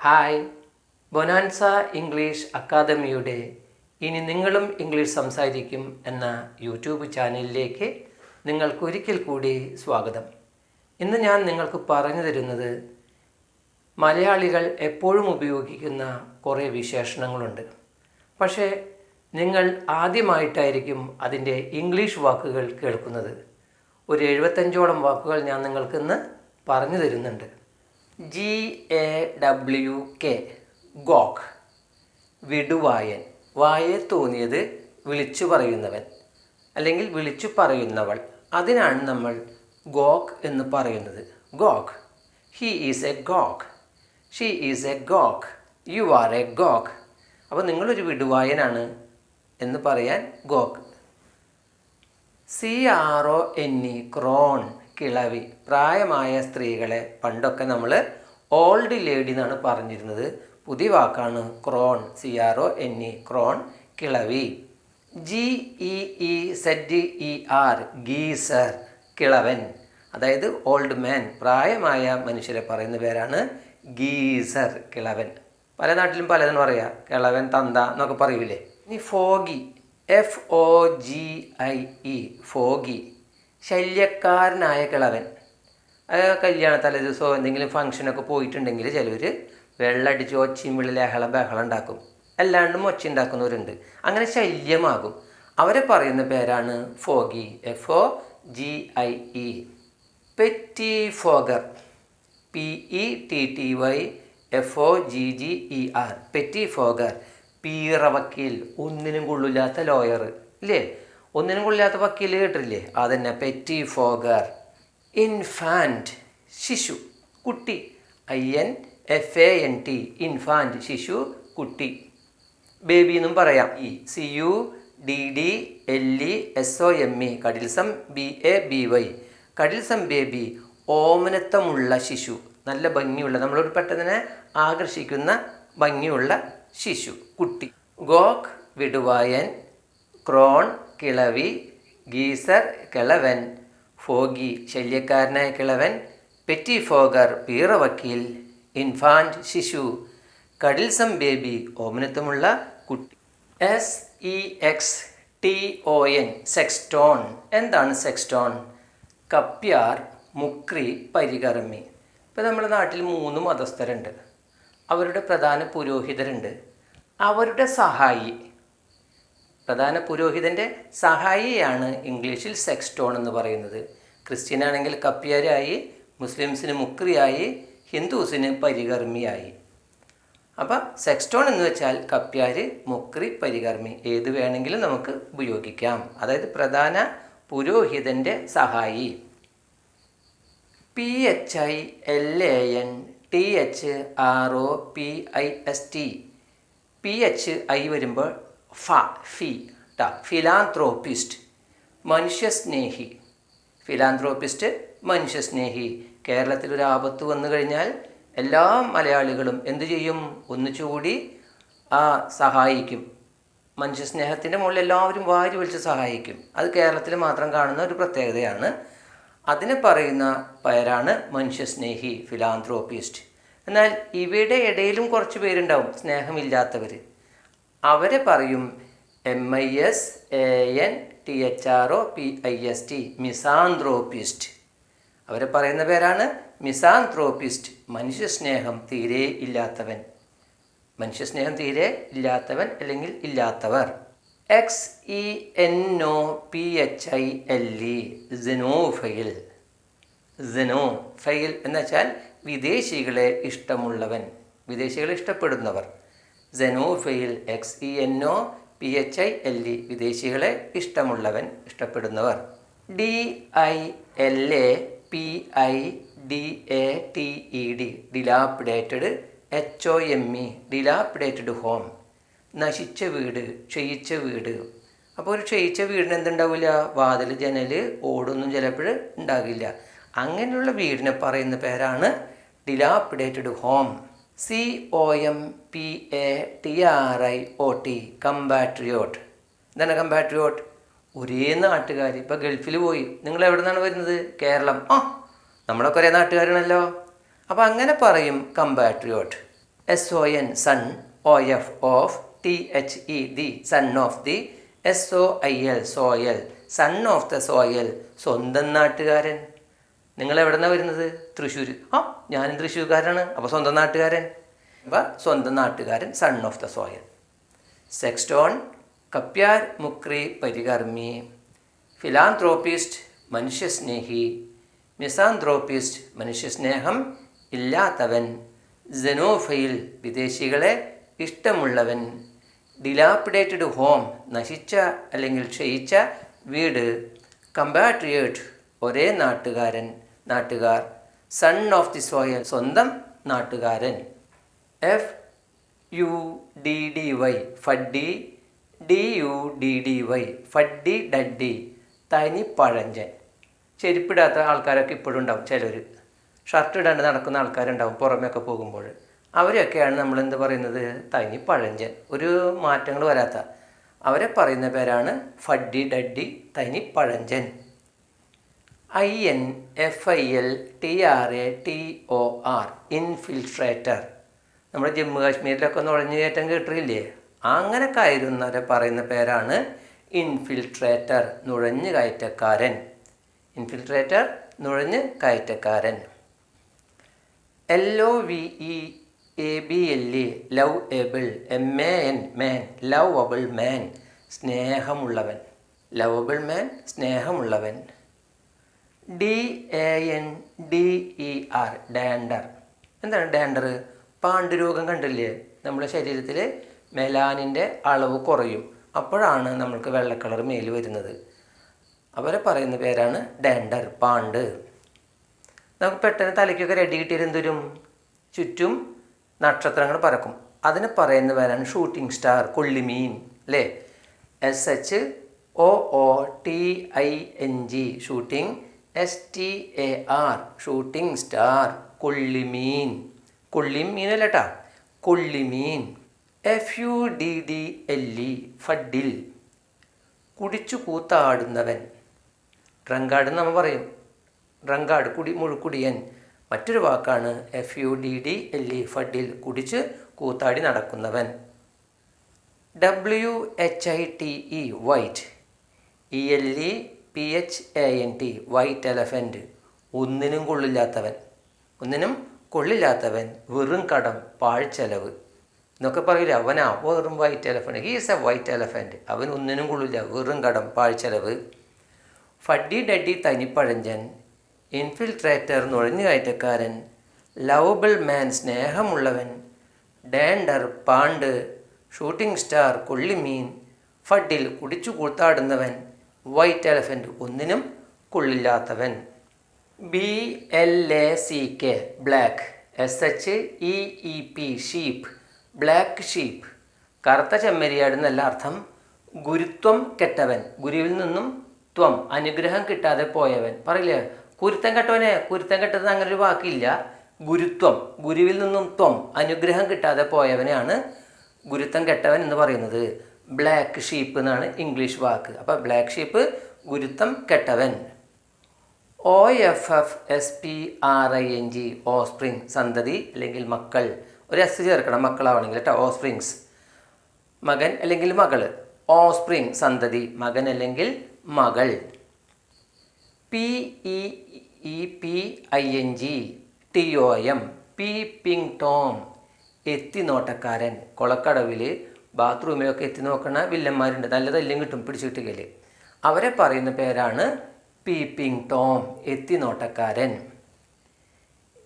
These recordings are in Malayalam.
ഹായ് ബൊനാൻസ ഇംഗ്ലീഷ് അക്കാദമിയുടെ ഇനി നിങ്ങളും ഇംഗ്ലീഷ് സംസാരിക്കും എന്ന യൂട്യൂബ് ചാനലിലേക്ക് നിങ്ങൾക്ക് ഒരിക്കൽ കൂടി സ്വാഗതം. ഇന്ന് ഞാൻ നിങ്ങൾക്ക് പറഞ്ഞു തരുന്നത് മലയാളികൾ എപ്പോഴും ഉപയോഗിക്കുന്ന കുറേ വിശേഷണങ്ങളുണ്ട്. പക്ഷേ നിങ്ങൾ ആദ്യമായിട്ടായിരിക്കും അതിന്റെ ഇംഗ്ലീഷ് വാക്കുകൾ കേൾക്കുന്നത്. ഒരു എഴുപത്തഞ്ചോളം വാക്കുകൾ ഞാൻ നിങ്ങൾക്കിന്ന് പറഞ്ഞു തരുന്നുണ്ട്. G A W K gawk വിടുവായൻ. വായെ തോന്നിയത് വിളിച്ചു പറയുന്നവൻ. അല്ലെങ്കിൽ വിളിച്ചു പറയുന്നവൾ. അതിനാണ് നമ്മൾ ഗോക്ക് എന്ന് പറയുന്നത്. Gawk he is a gawk she is a gawk you are a gawk അപ്പോൾ നിങ്ങളൊരു വിടുവായനാണ് എന്ന് പറയാൻ gawk C R O N E crone കിളവി. പ്രായമായ സ്ത്രീകളെ പണ്ടൊക്കെ നമ്മൾ ഓൾഡ് ലേഡി എന്നാണ് പറഞ്ഞിരുന്നത്. പുതിയ വാക്കാണ് crone C R O N E crone കിളവി. G E E Z E R geezer കിളവൻ. അതായത് ഓൾഡ് മാൻ. പ്രായമായ മനുഷ്യരെ പറയുന്ന പേരാണ് ഗീസർ കിളവൻ. പല നാട്ടിലും പലതും പറയാം. കിളവൻ തന്ത എന്നൊക്കെ പറയൂലേ. ഇനി fogie. F O G I E fogie. ശല്യക്കാരനായ കിളവൻ അത് കല്യാണ തലേ ദിവസമോ എന്തെങ്കിലും ഫംഗ്ഷനൊക്കെ പോയിട്ടുണ്ടെങ്കിൽ ചിലവർ വെള്ളടിച്ച് ഒച്ചയും വിളി ലഹളം ബഹളം ഉണ്ടാക്കും. അല്ലാണ്ടും ഒച്ച ഉണ്ടാക്കുന്നവരുണ്ട്. അങ്ങനെ ശല്യമാകും. അവരെ പറയുന്ന പേരാണ് fogie. F O G I E pettifogger P E T T Y F O G G E R pettifogger പീറവക്കീൽ. ഒന്നിനും കൊള്ളില്ലാത്ത ലോയർ ഇല്ലേ? ഒന്നിനും കൊള്ളില്ലാത്ത വക്കീൽ കേട്ടില്ലേ അതന്നെ പെറ്റി ഫോഗർ ഇൻഫാന്റ് ശിശു കുട്ടി. I N F A N T infant ശിശു കുട്ടി. ബേബി എന്നും പറയാം. E C U D D L E S O M E cuddlesome B A B Y. Cuddlesome baby ഓമനത്വമുള്ള ശിശു. നല്ല ഭംഗിയുള്ള നമ്മളോട് പെട്ടെന്ന് ആകർഷിക്കുന്ന ഭംഗിയുള്ള ശിശു കുട്ടി. ഗോക്ക് വിടുവായൻ ക്രോൺ കിളവി ഗീസർ കിളവൻ ഫോഗി ശല്യക്കാരനായ കിളവൻ പെറ്റി ഫോഗർ പീറവക്കീൽ ഇൻഫാന്റ് ശിശു കടിൽസം ബേബി ഓമനത്വമുള്ള കുട്ടി. S E X T O N sexton. എന്താണ് സെക്സ്റ്റോൺ? കപ്യാർ മുക്രി പരികർമ്മി. ഇപ്പോൾ നമ്മുടെ നാട്ടിൽ മൂന്ന് മതസ്ഥരുണ്ട്. അവരുടെ പ്രധാന പുരോഹിതരുണ്ട്. അവരുടെ സഹായി പ്രധാന പുരോഹിതന്റെ സഹായിയാണ് ഇംഗ്ലീഷിൽ സെക്സ്റ്റോൺ എന്ന് പറയുന്നത്. ക്രിസ്ത്യൻ ആണെങ്കിൽ കപ്യാരായി മുസ്ലിംസിന് മുക്രിയായി ഹിന്ദുസിന് പരികർമ്മിയായി. അപ്പം സെക്സ്റ്റോൺ എന്ന് വെച്ചാൽ കപ്യാര് മുക്രി പരികർമ്മി ഏത് വേണമെങ്കിലും നമുക്ക് ഉപയോഗിക്കാം. അതായത് പ്രധാന പുരോഹിതന്റെ സഹായി. P H I L A N T H R O P I S T P H I വരുമ്പോൾ ഫ ഫി ട. ഫിലാന്ത്രോപ്പിസ്റ്റ് മനുഷ്യസ്നേഹി. ഫിലാന്ത്രോപ്പിസ്റ്റ് മനുഷ്യസ്നേഹി. കേരളത്തിൽ ഒരു ആപത്ത് വന്നു കഴിഞ്ഞാൽ എല്ലാ മലയാളികളും എന്തു ചെയ്യും? ഒന്നിച്ചുകൂടി ആ സഹായിക്കും. മനുഷ്യസ്നേഹത്തിന്റെ മുകളിൽ എല്ലാവരും വാരി വലിച്ച് സഹായിക്കും. അത് കേരളത്തിൽ മാത്രം കാണുന്ന ഒരു പ്രത്യേകതയാണ്. അതിനെ പറയുന്ന പേരാണ് മനുഷ്യസ്നേഹി ഫിലാന്ത്രോപ്പിസ്റ്റ് എന്നാൽ ഇവയുടെ ഇടയിലും കുറച്ച് പേരുണ്ടാവും. സ്നേഹമില്ലാത്തവർ അവരെ പറയും M I S A N T H R O P I S T misanthropist അവരെ പറയുന്ന പേരാണ് മിസാന്ത്രോപ്പിസ്റ്റ് മനുഷ്യസ്നേഹം തീരെ ഇല്ലാത്തവൻ. മനുഷ്യസ്നേഹം തീരെ ഇല്ലാത്തവൻ അല്ലെങ്കിൽ ഇല്ലാത്തവർ. X E N O P H I L E xenophile xenophile എന്ന് വെച്ചാൽ വിദേശികളെ ഇഷ്ടമുള്ളവൻ വിദേശികളെ ഇഷ്ടപ്പെടുന്നവർ. Xenophile X E N O P H I L E വിദേശികളെ ഇഷ്ടമുള്ളവൻ ഇഷ്ടപ്പെടുന്നവർ. D I L A P I D A T E D dilapidated H O M E dilapidated home നശിച്ച വീട് ക്ഷയിച്ച വീട്. അപ്പോൾ ഒരു ക്ഷയിച്ച വീടിന് എന്തുണ്ടാവില്ല വാതിൽ ജനൽ ഓടൊന്നും ചിലപ്പോൾ ഉണ്ടാകില്ല. അങ്ങനെയുള്ള വീടിനെ പറയുന്ന പേരാണ് dilapidated home C O M P A T R I O T compatriot എന്താണ് കമ്പാട്രിയോട്ട് ഒരേ നാട്ടുകാർ. ഇപ്പോൾ ഗൾഫിൽ പോയി. നിങ്ങൾ എവിടെ നിന്നാണ് വരുന്നത്? കേരളം. ആ നമ്മളൊക്കെ ഒരേ നാട്ടുകാരാണല്ലോ. അപ്പോൾ അങ്ങനെ പറയും compatriot S O N son O F of T H E the son of the S O I L soil son of the soil സ്വന്തം നാട്ടുകാരൻ. നിങ്ങൾ എവിടെ നിന്നാണ് വരുന്നത്? തൃശ്ശൂർ ആ ഞാനും തൃശ്ശൂർക്കാരനാണ്. അപ്പോൾ സ്വന്തം നാട്ടുകാരൻ. അപ്പോൾ സ്വന്തം നാട്ടുകാരൻ son of the soil sexton കപ്യാർ മുക്രി പരികർമ്മി. ഫിലാന്ത്രോപ്പിസ്റ്റ് മനുഷ്യസ്നേഹി. മിസാന്ത്രോപ്പിസ്റ്റ് മനുഷ്യസ്നേഹം ഇല്ലാത്തവൻ. ജനോഫയിൽ വിദേശികളെ ഇഷ്ടമുള്ളവൻ. ഡിലാപ്പിഡേറ്റഡ് ഹോം നശിച്ച അല്ലെങ്കിൽ ക്ഷയിച്ച വീട്. കമ്പാട്രിയേറ്റ് ഒരേ നാട്ടുകാരൻ. നാട്ടുകാർ. സൺ ഓഫ് ദി സോയൽ സ്വന്തം നാട്ടുകാരൻ. F U D D Y fuddy. D U D D Y fuddy duddy. തനി പഴഞ്ചൻ. ചെരുപ്പിടാത്ത ആൾക്കാരൊക്കെ ഇപ്പോഴും ഉണ്ടാവും ചിലർ ഷർട്ട് ഇടാണ്ട് നടക്കുന്ന ആൾക്കാരുണ്ടാവും പുറമെയൊക്കെ പോകുമ്പോൾ. അവരെയൊക്കെയാണ് നമ്മൾ എന്ത് പറയുന്നത്? തനി പഴഞ്ചൻ. ഒരു മാറ്റങ്ങൾ വരാത്ത. അവരെ പറയുന്ന പേരാണ് ഫഡ്ഡി ഡഡ്ഡി തനി പഴഞ്ചൻ. I N F I L T R A T O R infiltrator നമ്മുടെ ജമ്മു കാശ്മീരിലൊക്കെ നുഴഞ്ഞു കയറ്റം കേട്ടിട്ടില്ലേ? അങ്ങനെ കയറുന്നവരെ പറയുന്ന പേരാണ് ഇൻഫിൽട്രേറ്റർ നുഴഞ്ഞു കയറ്റക്കാരൻ. ഇൻഫിൽട്രേറ്റർ നുഴഞ്ഞ് കയറ്റക്കാരൻ. L O V E A B L E lovable M A N man lovable man സ്നേഹമുള്ളവൻ. Lovable man സ്നേഹമുള്ളവൻ. D A N D E R dander എന്താണ് ഡാൻഡർ പാണ്ഡുരോഗം കണ്ടില്ലേ? നമ്മുടെ ശരീരത്തിൽ മെലാനിന്റെ അളവ് കുറയും. അപ്പോഴാണ് നമ്മൾക്ക് വെള്ളക്കളർ കളർ മേൽ വരുന്നത്. അവരെ പറയുന്ന പേരാണ് ഡാൻഡർ പാണ്ട് നമുക്ക് പെട്ടെന്ന് തലയ്ക്കൊക്കെ റെഡി കിട്ടിയത് എന്തൊരും ചുറ്റും നക്ഷത്രങ്ങൾ പറക്കും. അതിന് പറയുന്ന പേരാണ് ഷൂട്ടിംഗ് സ്റ്റാർ കൊള്ളിമീൻ അല്ലേ? S H O O T I N G shooting S T A R shooting star കൊള്ളിമീൻ കൊള്ളിമീൻ മീനല്ലേട്ടാ കൊള്ളിമീൻ F U D D L E fuddle. കുടിച്ചു കൂത്താടുന്നവൻ. ഡ്രങ്കാട് നമ്മൾ പറയും. ഡ്രങ്കാട് കുടി മുഴുക്കുടിയൻ മറ്റൊരു വാക്കാണ് F U D D L E fuddle. കുടിച്ച് കൂത്താടി നടക്കുന്നവൻ. W H I T E white E L E P H A N T white elephant ഒന്നിനും കൊള്ളില്ലാത്തവൻ. ഒന്നിനും കൊള്ളില്ലാത്തവൻ വെറും കടം പാഴ്ചെലവ് എന്നൊക്കെ പറയില്ല? അവനാ വെറും white elephant he's a white elephant അവൻ ഒന്നിനും കൊള്ളില്ല വെറും കടം പാഴ്ചെലവ് ഫഡ്ഡി ഡഡ്ഡി തനിപ്പഴഞ്ചൻ ഇൻഫിൽട്രേറ്റർ നുഴഞ്ഞുകയറ്റക്കാരൻ ലവബിൾ മാൻ സ്നേഹമുള്ളവൻ ഡാൻഡർ പാണ്ട് ഷൂട്ടിംഗ് സ്റ്റാർ കൊള്ളിമീൻ ഫഡിൽ കുടിച്ചു കൂത്താടുന്നവൻ വൈറ്റ് എലഫന്റ് ഒന്നിനും കൊള്ളില്ലാത്തവൻ. B L A C K black S H E E P sheep black sheep കറുത്ത ചെമ്മരിയാട് എന്നല്ല അർത്ഥം. ഗുരുത്വം കെട്ടവൻ. ഗുരുവിൽ നിന്നും ത്വം അനുഗ്രഹം കിട്ടാതെ പോയവൻ. പറയില്ലേ? കുരുത്തം കെട്ടവനെ കുരുത്തം കെട്ടത് അങ്ങനെ ഒരു വാക്കില്ല. ഗുരുത്വം ഗുരുവിൽ നിന്നും ത്വം അനുഗ്രഹം കിട്ടാതെ പോയവനെയാണ് ഗുരുത്വം കെട്ടവൻ എന്ന് പറയുന്നത്. ബ്ലാക്ക് ഷീപ്പ് എന്നാണ് ഇംഗ്ലീഷ് വാക്ക്. അപ്പോൾ ബ്ലാക്ക് ഷീപ്പ് ഗുരുത്വം കെട്ടവൻ. O F F S P R I N G offspring സന്തതി അല്ലെങ്കിൽ മക്കൾ. ഒരു എസ് ചേർക്കണം മക്കളാവണമെങ്കിൽ കേട്ടോ ഓസ്പ്രിങ്സ് മകൻ അല്ലെങ്കിൽ മകൾ ഓസ്പ്രിങ് സന്തതി. മകൻ അല്ലെങ്കിൽ മകൾ. P E E P I N G T O M peeping Tom എത്തിനോട്ടക്കാരൻ കൊളക്കടവിൽ ബാത്റൂമിലൊക്കെ എത്തി നോക്കണ വില്ലന്മാരുണ്ട്. നല്ല തല്ലും കിട്ടും പിടിച്ചു കിട്ടുകയിൽ അവരെ പറയുന്ന പേരാണ് പീപ്പിംഗ് ടോം എത്തി നോട്ടക്കാരൻ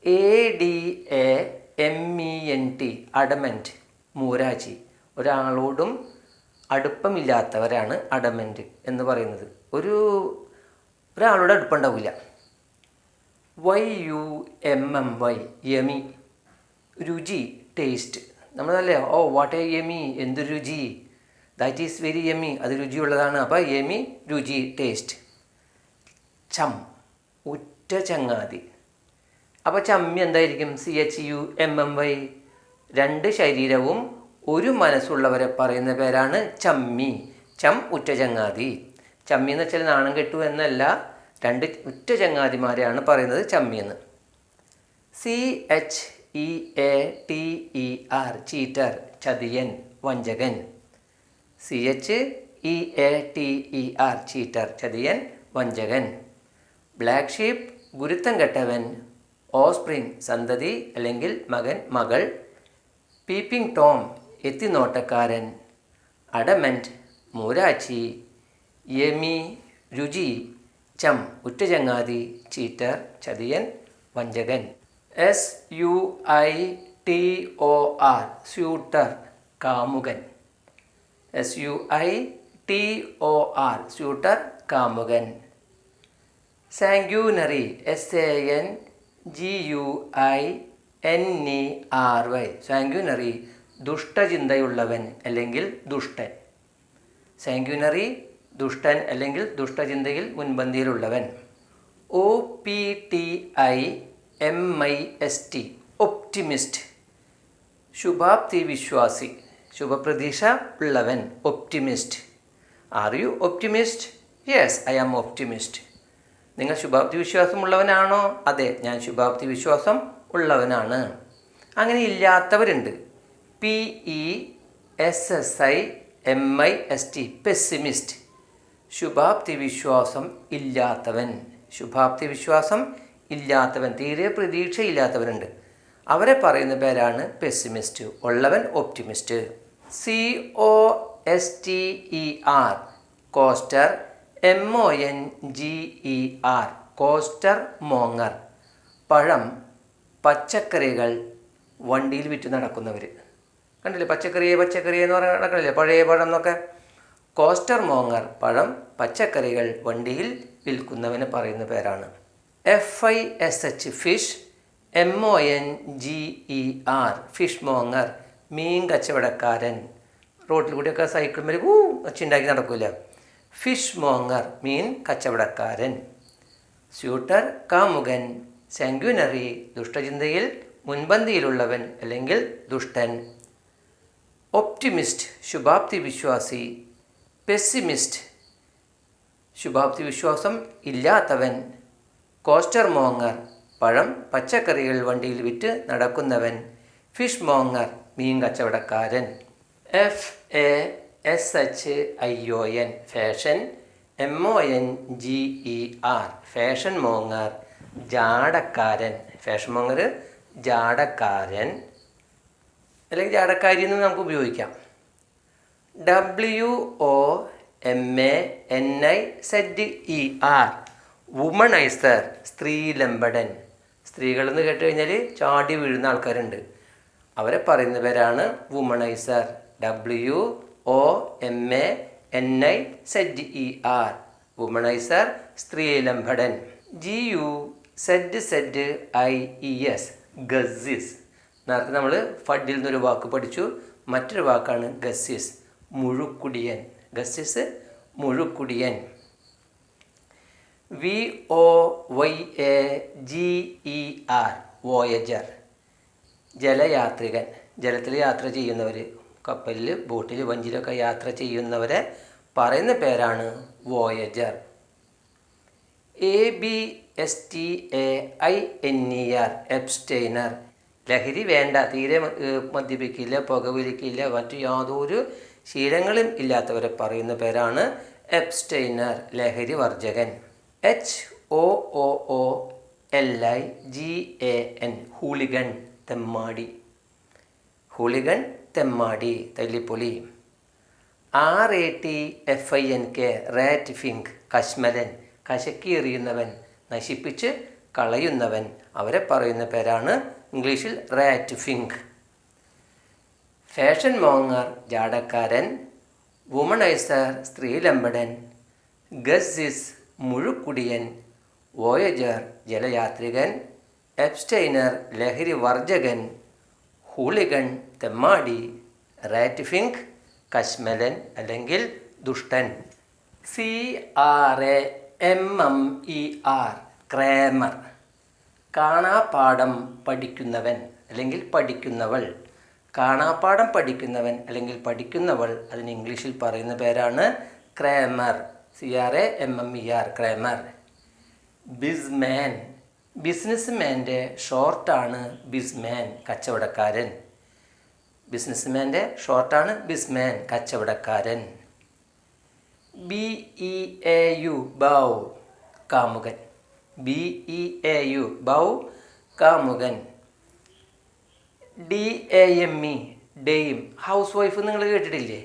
A D A M E N T adamant മൂരാജി. ഒരാളോടും അടുപ്പമില്ലാത്തവരാണ് അഡമന്റ് എന്ന് പറയുന്നത്. ഒരു ഒരാളോട് അടുപ്പുണ്ടാവില്ല Y U M M Y yummy. രുചി ടേസ്റ്റ്. നമ്മളല്ലേ? ഓ വാട്ട് എ യമി എന്ത് രുചി. ദാറ്റ് ഈസ് വെരി യമി അത് രുചിയുള്ളതാണ്. അപ്പോൾ യമി രുചി ടേസ്റ്റ് ചം. ഉറ്റ ചങ്ങാതി. അപ്പോൾ ചമ്മി എന്തായിരിക്കും? C H U M M Y രണ്ട് ശരീരവും ഒരു മനസ്സുള്ളവരെ പറയുന്ന പേരാണ് ചമ്മി. ചം ഉറ്റ ചങ്ങാതി. ചമ്മി എന്ന് വെച്ചാൽ നാണം കെട്ടു എന്നല്ല. രണ്ട് ഉറ്റ ചങ്ങാതിമാരെയാണ് പറയുന്നത് ചമ്മി എന്ന്. C H E A T E R cheater ചതിയൻ വഞ്ചകൻ. C H E A T E R cheater ചതിയൻ വഞ്ചകൻ. ബ്ലാക്ക് ഷീപ്പ് ഗുരുത്തം കെട്ടവൻ. ഓസ്പ്രിങ് സന്തതി അല്ലെങ്കിൽ മകൻ മകൾ. പീപ്പിംഗ് ടോം എത്തിനോട്ടക്കാരൻ. അഡമന്റ് മൂരാച്ചി. യമി രുചി ചം ഉറ്റചങ്ങാതി ചീറ്റർ ചതിയൻ വഞ്ചകൻ. S U I T O R suitor കാമുകൻ. S U I T O R suitor കാമുകൻ. Sanguinary S A N G U I N E R Y sanguinary ദുഷ്ടചിന്തയുള്ളവൻ അല്ലെങ്കിൽ ദുഷ്ടൻ. സാങ്ക്യൂനറി ദുഷ്ടൻ അല്ലെങ്കിൽ ദുഷ്ടചിന്തയിൽ മുൻപന്തിയിലുള്ളവൻ. O P T I M I S T optimist ശുഭാപ്തി വിശ്വാസി. ശുഭപ്രതീക്ഷ ഉള്ളവൻ optimist are you optimist yes I am optimist നിങ്ങൾ ശുഭാപ്തി വിശ്വാസമുള്ളവനാണോ? അതെ ഞാൻ ശുഭാപ്തി വിശ്വാസം ഉള്ളവനാണ്. അങ്ങനെ ഇല്ലാത്തവരുണ്ട്. P E S S I M I S T pessimist ശുഭാപ്തി വിശ്വാസം ഇല്ലാത്തവൻ. ശുഭാപ്തി വിശ്വാസം ഇല്ലാത്തവൻ തീരെ പ്രതീക്ഷയില്ലാത്തവരുണ്ട് അവരെ പറയുന്ന പേരാണ് പെസിമിസ്റ്റ് ഉള്ളവൻ optimist C O S T E R coster M O N G E R costermonger പഴം പച്ചക്കറികൾ വണ്ടിയിൽ വിറ്റ് നടക്കുന്നവർ കണ്ടില്ലേ? പച്ചക്കറിയെ പച്ചക്കറിയെ എന്ന് പറഞ്ഞാൽ നടക്കണില്ലേ? പഴയ പഴം എന്നൊക്കെ. കോസ്റ്റർ മോങ്ങർ പഴം പച്ചക്കറികൾ വണ്ടിയിൽ വിൽക്കുന്നവന് പറയുന്ന പേരാണ്. F I S H fish M O N G E R fishmonger മീൻ കച്ചവടക്കാരൻ. റോട്ടിൽ കൂടിയൊക്കെ സൈക്കിൾ മേലെ ഊ ഒച്ചുണ്ടാക്കി നടക്കൂല. ഫിഷ് മോങ്ങർ മീൻ കച്ചവടക്കാരൻ. സ്യൂട്ടർ കാമുകൻ. സാങ്ക്വിനറി ദുഷ്ടചിന്തയിൽ മുൻപന്തിയിലുള്ളവൻ അല്ലെങ്കിൽ ദുഷ്ടൻ. ഒപ്റ്റിമിസ്റ്റ് ശുഭാപ്തി വിശ്വാസി. പെസ്സിമിസ്റ്റ് ശുഭാപ്തി വിശ്വാസം ഇല്ലാത്തവൻ. കോസ്റ്റർ മോങ്ങർ പഴം പച്ചക്കറികൾ വണ്ടിയിൽ വിറ്റ് നടക്കുന്നവൻ ഫിഷ് മോങ്ങർ മീൻ കച്ചവടക്കാരൻ. F A S H I O N fashion. M O N G E R fashion monger ജാടക്കാരൻ. Fashion monger ജാടക്കാരൻ. അല്ലെങ്കിൽ ജാടക്കാരി എന്ന് നമുക്ക് ഉപയോഗിക്കാം. W O M A N I Z E R womaniser സ്ത്രീലംബടൻ സ്ത്രീകളെന്ന് കേട്ട് കഴിഞ്ഞാൽ ചാടി വീഴുന്ന ആൾക്കാരുണ്ട്. അവരെ പറയുന്ന പേരാണ് womaniser W O M A N I Z E R womaniser സ്ത്രീലംബടൻ G U Z Z I E S guzzies നേരത്തെ നമ്മൾ ഫഡിൽ നിന്നൊരു വാക്ക് പഠിച്ചു. മറ്റൊരു വാക്കാണ് ഗസിസ് മുഴുക്കുടിയൻ. Guzzies മുഴുക്കുടിയൻ. V O Y A G E R voyager ജലയാത്രികൻ. ജലത്തിൽ യാത്ര ചെയ്യുന്നവർ കപ്പലിൽ ബോട്ടിൽ വഞ്ചിലൊക്കെ യാത്ര ചെയ്യുന്നവരെ പറയുന്ന പേരാണ് voyager A B S T A I N E R abstainer ലഹരി വേണ്ട തീരെ മദ്യപിക്കില്ല പുകവലിക്കില്ല മറ്റു യാതൊരു ശീലങ്ങളും ഇല്ലാത്തവരെ പറയുന്ന പേരാണ് എബ്സ്റ്റൈനർ ലഹരി വർജകൻ H O O O L I G A N hooligan തെമ്മാടി. ഹൂളിഗൺ തെമ്മാടി തല്ലിപ്പൊലി R A T F I N K rat fink കശ്മലൻ. കശക്കി എറിയുന്നവൻ നശിപ്പിച്ച് കളയുന്നവൻ. അവരെ പറയുന്ന പേരാണ് ഇംഗ്ലീഷിൽ റാറ്റ് ഫിങ്ക് ഫാഷൻ മോങ്ങർ ജാടക്കാരൻ. വുമണൈസർ സ്ത്രീലമ്പടൻ ഗസിസ് മുഴുക്കുടിയൻ വോയജർ ജലയാത്രികൻ എപ്സ്റ്റൈനർ ലഹരി വർജകൻ ഹൂളിഗൺ തെമ്മാടി റാറ്റിഫിങ്ക് കശ്മലൻ അല്ലെങ്കിൽ ദുഷ്ടൻ. C R A M M E R crammer. കാണാപാഠം പഠിക്കുന്നവൻ അല്ലെങ്കിൽ പഠിക്കുന്നവൾ. കാണാപാഠം പഠിക്കുന്നവൻ അല്ലെങ്കിൽ പഠിക്കുന്നവൾ അതിന് ഇംഗ്ലീഷിൽ പറയുന്ന പേരാണ് crammer. C R A M M E R crammer bizman ബിസിനസ്മാന്റെ ഷോർട്ടാണ് ബിസ്മാൻ കച്ചവടക്കാരൻ. ബിസിനസ്മാന്റെ ഷോർട്ടാണ് ബിസ്മാൻ കച്ചവടക്കാരൻ. B E A U beau കാമുകൻ. B E A U beau കാമുകൻ. D A M E dame house wife നിങ്ങൾ കേട്ടിട്ടില്ലേ?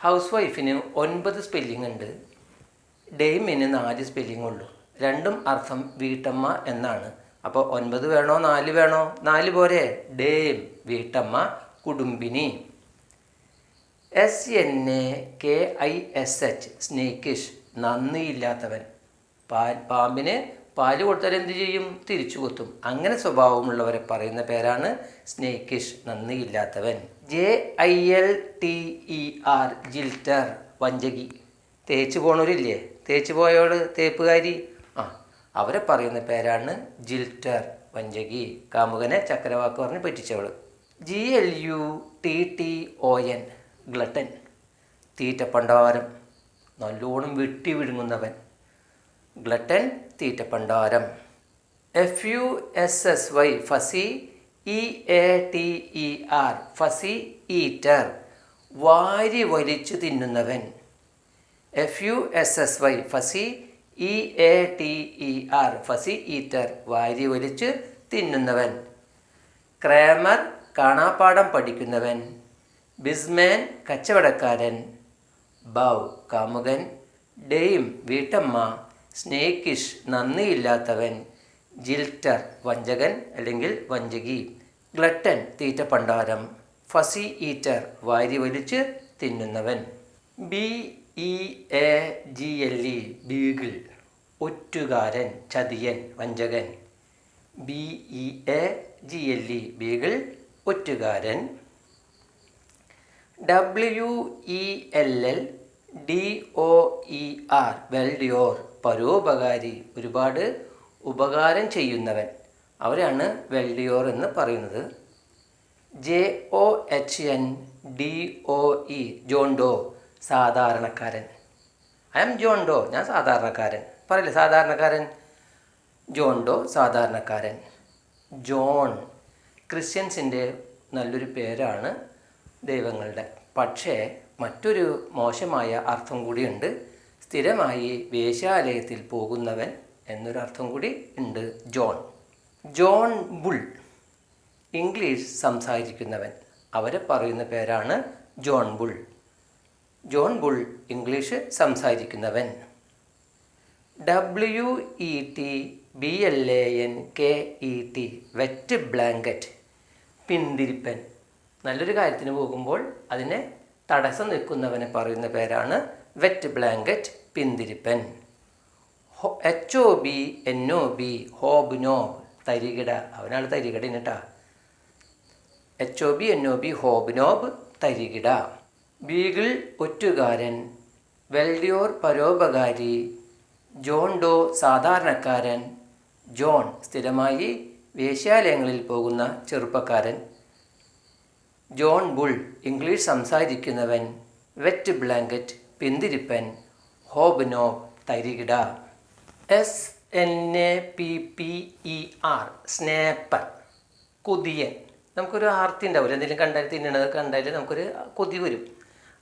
ഹൗസ് വൈഫിന് ഒൻപത് സ്പെല്ലിംഗ് ഉണ്ട്. ഡെയിമിന് നാല് സ്പെല്ലിംഗ് ഉള്ളു. രണ്ടും അർത്ഥം വീട്ടമ്മ എന്നാണ്. അപ്പോൾ ഒൻപത് വേണോ നാല് വേണോ? നാല് പോരെ. ഡെയിം വീട്ടമ്മ കുടുംബിനി. S N A K I S H snakish നന്ദിയില്ലാത്തവൻ. പാൽ പാമ്പിന് പാൽ കൊടുത്താൽ എന്ത് ചെയ്യും? തിരിച്ചു കൊത്തും. അങ്ങനെ സ്വഭാവമുള്ളവരെ പറയുന്ന പേരാണ് snakish നന്ദിയില്ലാത്തവൻ. J I L T E R jilter വഞ്ചകി. തേച്ച് പോണവരില്ലേ? തേച്ച് പോയോട് തേപ്പുകാരി. ആ അവരെ പറയുന്ന പേരാണ് ജിൽറ്റർ വഞ്ചകി. കാമുകനെ ചക്രവാക്ക് പറഞ്ഞ് പറ്റിച്ചവൾ. G L U T T O N glutton. തീറ്റപ്പണ്ടാരം നല്ലോണം വെട്ടി വിഴുങ്ങുന്നവൻ. Glutton തീറ്റപ്പണ്ടാരം F U S S Y fussy E A T E R fussy eater. വാരി വലിച്ചു തിന്നുന്നവൻ. F U S S Y fussy E A T E R fussy eater വാരി വലിച്ച് തിന്നുന്നവൻ. ക്രേമർ കാണാപ്പാടം പഠിക്കുന്നവൻ. ബിസ്മാൻ കച്ചവടക്കാരൻ. ബൗ കാമുകൻ. ഡെയിം വീട്ടമ്മ. സ്നേക്കിഷ് നന്ദിയില്ലാത്തവൻ. ജിൽറ്റർ വഞ്ചകൻ അല്ലെങ്കിൽ വഞ്ചകി. ഗ്ലട്ടൻ തീറ്റ പണ്ടാരം ഫസി ഈറ്റർ വാരി വലിച്ച് തിന്നുന്നവൻ. B E A G L E beagle ഒറ്റുകാരൻ ചതിയൻ വഞ്ചകൻ. B E A G L E beagle ഒറ്റുകാരൻ. W E L L D O E R welldoer പരോപകാരി ഒരുപാട് ഉപകാരം ചെയ്യുന്നവൻ. അവരാണ് വെൽഡിയോർ എന്ന് പറയുന്നത്. J O H N D O E John Doe. സാധാരണക്കാരൻ. ഐ എം ജോൺ ഡോ ഞാൻ സാധാരണക്കാരൻ. പറയില്ലേ സാധാരണക്കാരൻ? ജോൺ ഡോ സാധാരണക്കാരൻ. ജോൺ ക്രിസ്ത്യൻസിന്റെ നല്ലൊരു പേരാണ് ദൈവങ്ങളുടെ. പക്ഷേ മറ്റൊരു മോശമായ അർത്ഥം കൂടിയുണ്ട്. സ്ഥിരമായി വേശ്യാലയത്തിൽ പോകുന്നവൻ എന്നൊരു അർത്ഥം കൂടി ഉണ്ട് ജോൺ ജോൺ ബുൾ ഇംഗ്ലീഷ് സംസാരിക്കുന്നവൻ. അവരെ പറയുന്ന പേരാണ് John Bull John Bull English സംസാരിക്കുന്നവൻ. W E T B L A N K E T wet blanket പിന്തിരിപ്പൻ. നല്ലൊരു കാര്യത്തിന് പോകുമ്പോൾ അതിനെ തടസ്സം നിൽക്കുന്നവനെ പറയുന്ന പേരാണ് wet blanket പിന്തിരിപ്പൻ. H O B N O B hobnob തരികിട. അവനാണ് തരികിട H O B N O B hobnob തരികിട. ബീഗിൾ ഒറ്റുകാരൻ വെൽഡിയോർ പരോപകാരി ജോൺ ഡോ സാധാരണക്കാരൻ ജോൺ സ്ഥിരമായി വേശ്യാലയങ്ങളിൽ പോകുന്ന ചെറുപ്പക്കാരൻ ജോൺ ബുൾ ഇംഗ്ലീഷ് സംസാരിക്കുന്നവൻ വെറ്റ് ബ്ലാങ്കറ്റ് പിന്തിരിപ്പൻ ഹോബ്നോ തരികിട. S N A P P E R snapper കൊതിയൻ. നമുക്കൊരു ആർത്തി ഉണ്ടാവില്ല എന്തെങ്കിലും കണ്ടാൽ തിന്നണത് കണ്ടാൽ നമുക്കൊരു കൊതി വരും.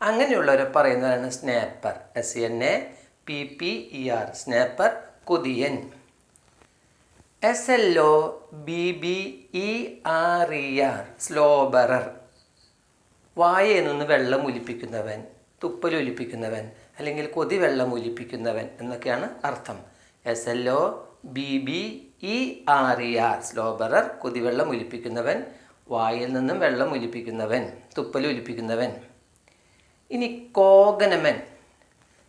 അങ്ങനെയുള്ളവരെ പറയുന്നതാണ് snapper. S N A P P E R snapper കുതിയൻ. S L O B B E R E R slobberer. വായയിൽ നിന്ന് വെള്ളം ഒലിപ്പിക്കുന്നവൻ തുപ്പൽ ഒലിപ്പിക്കുന്നവൻ അല്ലെങ്കിൽ കൊതി വെള്ളം ഒലിപ്പിക്കുന്നവൻ എന്നൊക്കെയാണ് അർത്ഥം. S L O B B E R E R slobberer കൊതിവെള്ളം ഒലിപ്പിക്കുന്നവൻ വായിൽ നിന്നും വെള്ളം ഒലിപ്പിക്കുന്നവൻ തുപ്പൽ ഒലിപ്പിക്കുന്നവൻ. ഇനി cognomen.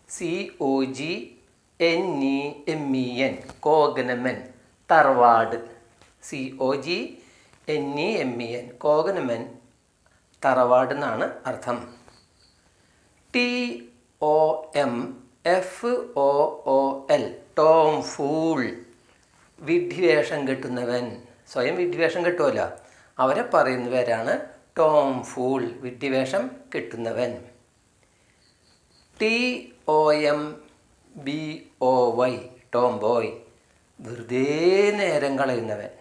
C O G N E M E N cognomen. തറവാട്. C O G N E M E N cognomen തറവാട് എന്നാണ് അർത്ഥം. T O M F O O L Tom fool. വിഡ്ഢിവേഷം കെട്ടുന്നവൻ. സ്വയം വിഡ്ഢിവേഷം കെട്ടുമല്ലോ അവരെ പറയുന്നവരാണ് ടോം ഫൂൾ. വിഡ്ഢിവേഷം കെട്ടുന്നവൻ. T O M B O Y Tom boy വെറുതെ നേരം കളയുന്നവൻ.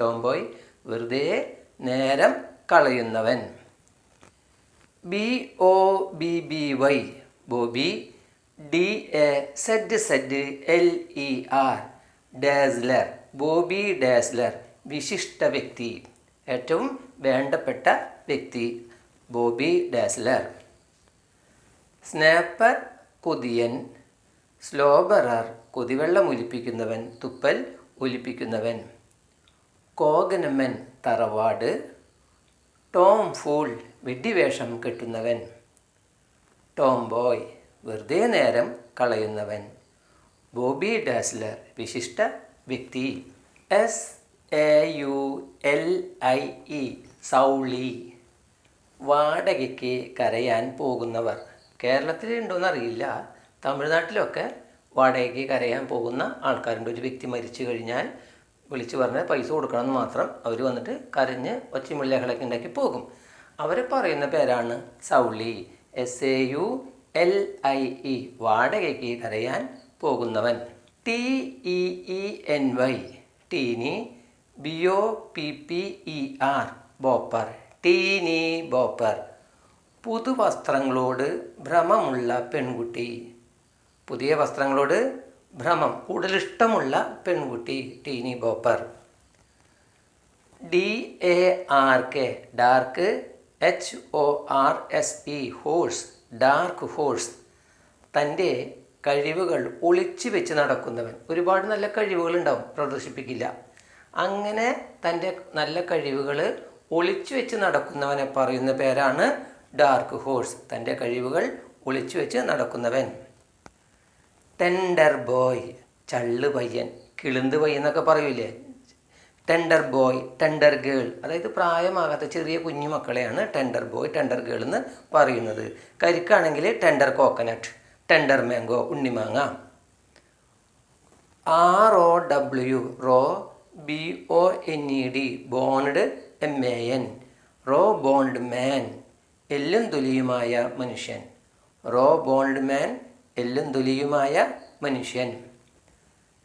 ടോം ബോയ് വെറുതെ നേരം കളയുന്നവൻ. B O B B Y Bobby D A Z Z L E R dazzler Bobby dazzler വിശിഷ്ട വ്യക്തി. ഏറ്റവും വേണ്ടപ്പെട്ട വ്യക്തി ബോബി ഡാസ്ലർ സ്നാപ്പർ കൊതിയൻ സ്ലോബറർ കൊതിവെള്ളം ഒലിപ്പിക്കുന്നവൻ തുപ്പൽ ഒലിപ്പിക്കുന്നവൻ. കോകനമ്മൻ തറവാട്. ടോം ഫൂൾ വെടിവേഷം കെട്ടുന്നവൻ. ടോം ബോയ് വെറുതെ നേരം കളയുന്നവൻ. ബോബി ഡാസ്ലർ വിശിഷ്ട വ്യക്തി. S A U L I E saulie. വാടകയ്ക്ക് കരയാൻ പോകുന്നവർ. കേരളത്തിൽ ഉണ്ടോയെന്ന് അറിയില്ല തമിഴ്നാട്ടിലൊക്കെ വാടകയ്ക്ക് കരയാൻ പോകുന്ന ആൾക്കാരുണ്ട്. ഒരു വ്യക്തി മരിച്ചു കഴിഞ്ഞാൽ വിളിച്ചു പറഞ്ഞാൽ പൈസ കൊടുക്കണമെന്ന് മാത്രം അവർ വന്നിട്ട് കരഞ്ഞ് ഒച്ചമുള്ളകളൊക്കെ ഉണ്ടാക്കി പോകും. അവരെ പറയുന്ന പേരാണ് saulie. S A U L I E വാടകയ്ക്ക് കരയാൻ പോകുന്നവൻ. T E E N Y teeny. B O P P E R bopper. Teeny bopper. പുതുവസ്ത്രങ്ങളോട് ഭ്രമമുള്ള പെൺകുട്ടി. പുതിയ വസ്ത്രങ്ങളോട് ഭ്രമം കൂടുതൽ ഇഷ്ടമുള്ള പെൺകുട്ടി teeny bopper. D A R K dark H O R S E horse dark horse. തന്റെ കഴിവുകൾ ഒളിച്ചു വെച്ച് നടക്കുന്നവൻ. ഒരുപാട് നല്ല കഴിവുകൾ ഉണ്ടാവും പ്രദർശിപ്പിക്കില്ല. അങ്ങനെ തന്റെ നല്ല കഴിവുകൾ ഒളിച്ചു വെച്ച് നടക്കുന്നവനെ പറയുന്ന പേരാണ് ഡാർക്ക് ഹോഴ്സ് തന്റെ കഴിവുകൾ ഒളിച്ചു വെച്ച് നടക്കുന്നവൻ. ടെൻഡർ ബോയ് ചള്ള് പയ്യൻ കിളുന്ത് പയ്യൻ എന്നൊക്കെ പറയൂലേ? ടെൻഡർ ബോയ് ടെൻഡർ ഗേൾ അതായത് പ്രായമാകാത്ത ചെറിയ കുഞ്ഞു മക്കളെയാണ് ടെൻഡർ ബോയ് ടെൻഡർ ഗേൾ എന്ന് പറയുന്നത്. കരിക്കാണെങ്കിൽ tender coconut tender mango ഉണ്ണിമാങ്ങ. R O W raw B O N E D boned M A N raw boned man എല്ലും തൊലിയുമായ മനുഷ്യൻ. റോ ബോൾഡ് മാൻ എല്ലും തൊലിയുമായ മനുഷ്യൻ.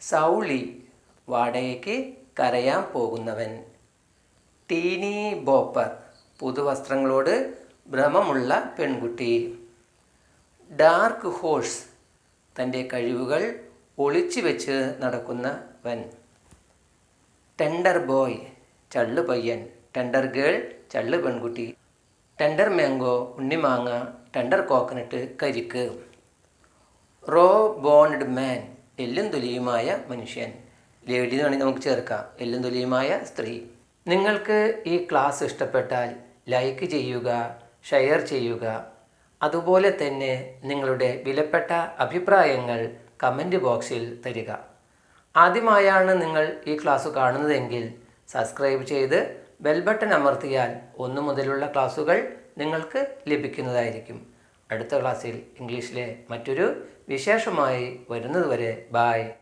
സൗളി വാടകയ്ക്ക് കരയാൻ പോകുന്നവൻ. ടീനി ബോപ്പർ പുതുവസ്ത്രങ്ങളോട് ഭ്രമമുള്ള പെൺകുട്ടി. ഡാർക്ക് ഹോഴ്സ് തന്റെ കഴിവുകൾ ഒളിച്ചു വെച്ച് നടക്കുന്നവൻ. ടെൻഡർ ബോയ് ചള്ളു പയ്യൻ ടെൻഡർ ഗേൾ ചള്ളു പെൺകുട്ടി. ടെൻഡർ മാംഗോ ഉണ്ണിമാങ്ങ ടെൻഡർ കോക്കനട്ട് കരിക്ക്. റോ ബോൺഡ് മാൻ എല്ലും തൊലിയുമായ മനുഷ്യൻ. ലേഡി എന്ന് വേണമെങ്കിൽ നമുക്ക് ചേർക്കാം. എല്ലും തൊലിയുമായ സ്ത്രീ. നിങ്ങൾക്ക് ഈ ക്ലാസ് ഇഷ്ടപ്പെട്ടാൽ ലൈക്ക് ചെയ്യുക ഷെയർ ചെയ്യുക. അതുപോലെ തന്നെ നിങ്ങളുടെ വിലപ്പെട്ട അഭിപ്രായങ്ങൾ കമന്റ് ബോക്സിൽ തരിക. ആദ്യമായാണ് നിങ്ങൾ ഈ ക്ലാസ് കാണുന്നതെങ്കിൽ സബ്സ്ക്രൈബ് ചെയ്ത് ബെൽ ബട്ടൺ അമർത്തിയാൽ ഒന്നു മുതലുള്ള ക്ലാസ്സുകൾ നിങ്ങൾക്ക് ലഭിക്കുന്നതായിരിക്കും. അടുത്ത ക്ലാസ്സിൽ ഇംഗ്ലീഷിലെ മറ്റൊരു വിശേഷമായി വരുന്നതുവരെ ബായ്